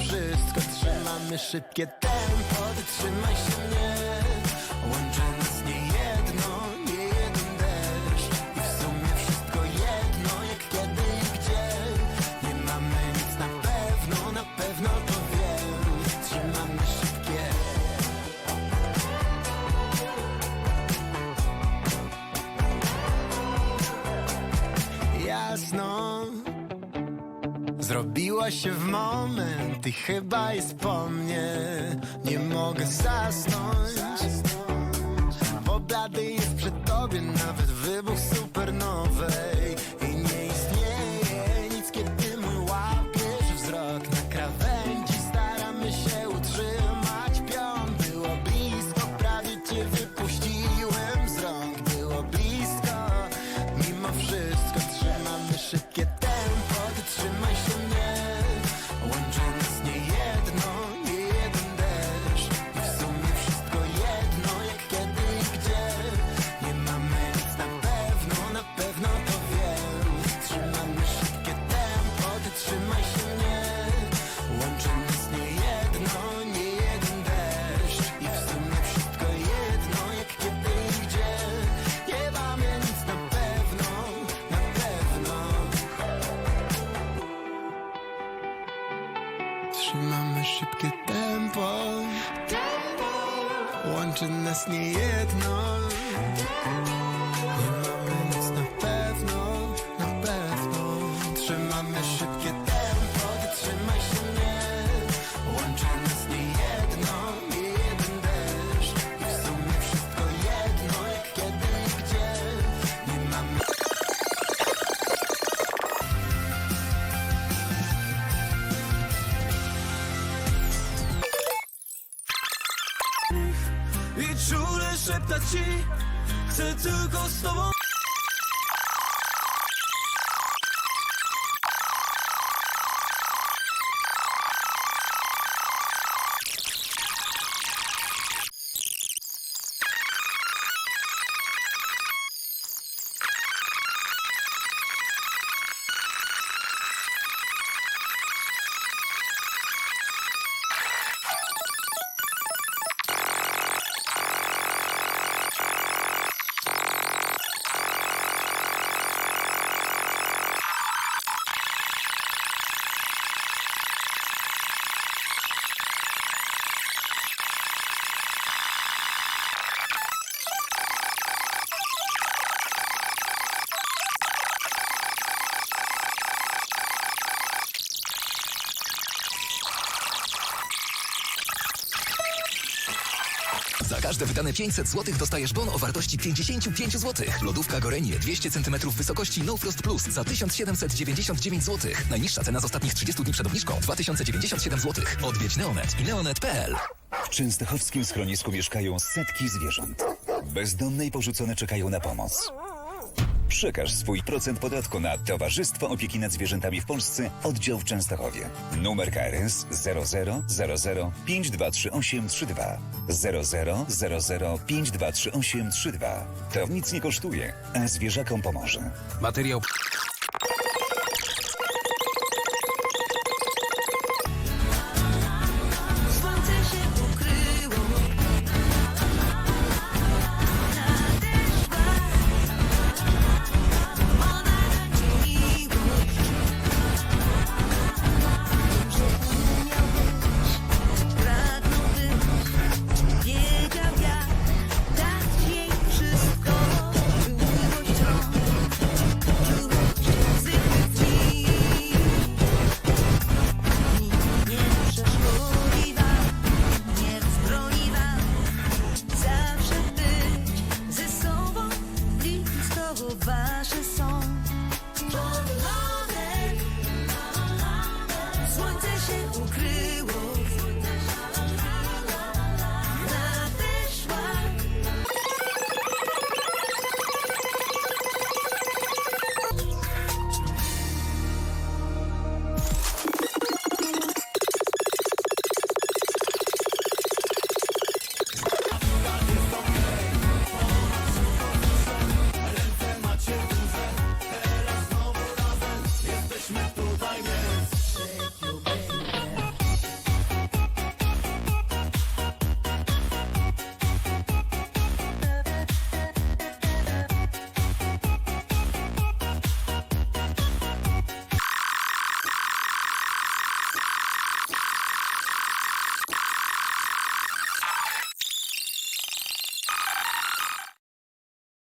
Trzymamy szybkie tempo, wytrzymaj się mnie Łączy nas nie jedno, nie jeden deszcz. I w sumie wszystko jedno, jak kiedy i gdzie. Nie mamy nic na pewno, na pewno to wiem. Trzymamy szybkie. Jasno Zrobiła się w moment i chyba jest po mnie. Nie mogę zasnąć. Bo blady jest przed tobie nawet wybuch szybkie tempo. Łączy nas nie jedno Nie mamy nic na pewno, na pewno. Trzymamy szybkie しつこそ Za każde wydane 500 zł dostajesz bon o wartości 55 zł. Lodówka Gorenie 200 cm wysokości No Frost Plus za 1799 zł. Najniższa cena z ostatnich 30 dni przed obniżką 2097 zł. Odwiedź Neonet i neonet.pl. W częstochowskim schronisku mieszkają setki zwierząt. Bezdomne i porzucone czekają na pomoc. Przekaż swój procent podatku na Towarzystwo Opieki nad Zwierzętami w Polsce, oddział w Częstochowie. Numer KRS 0000523832 0000523832. To nic nie kosztuje, a zwierzakom pomoże. Materiał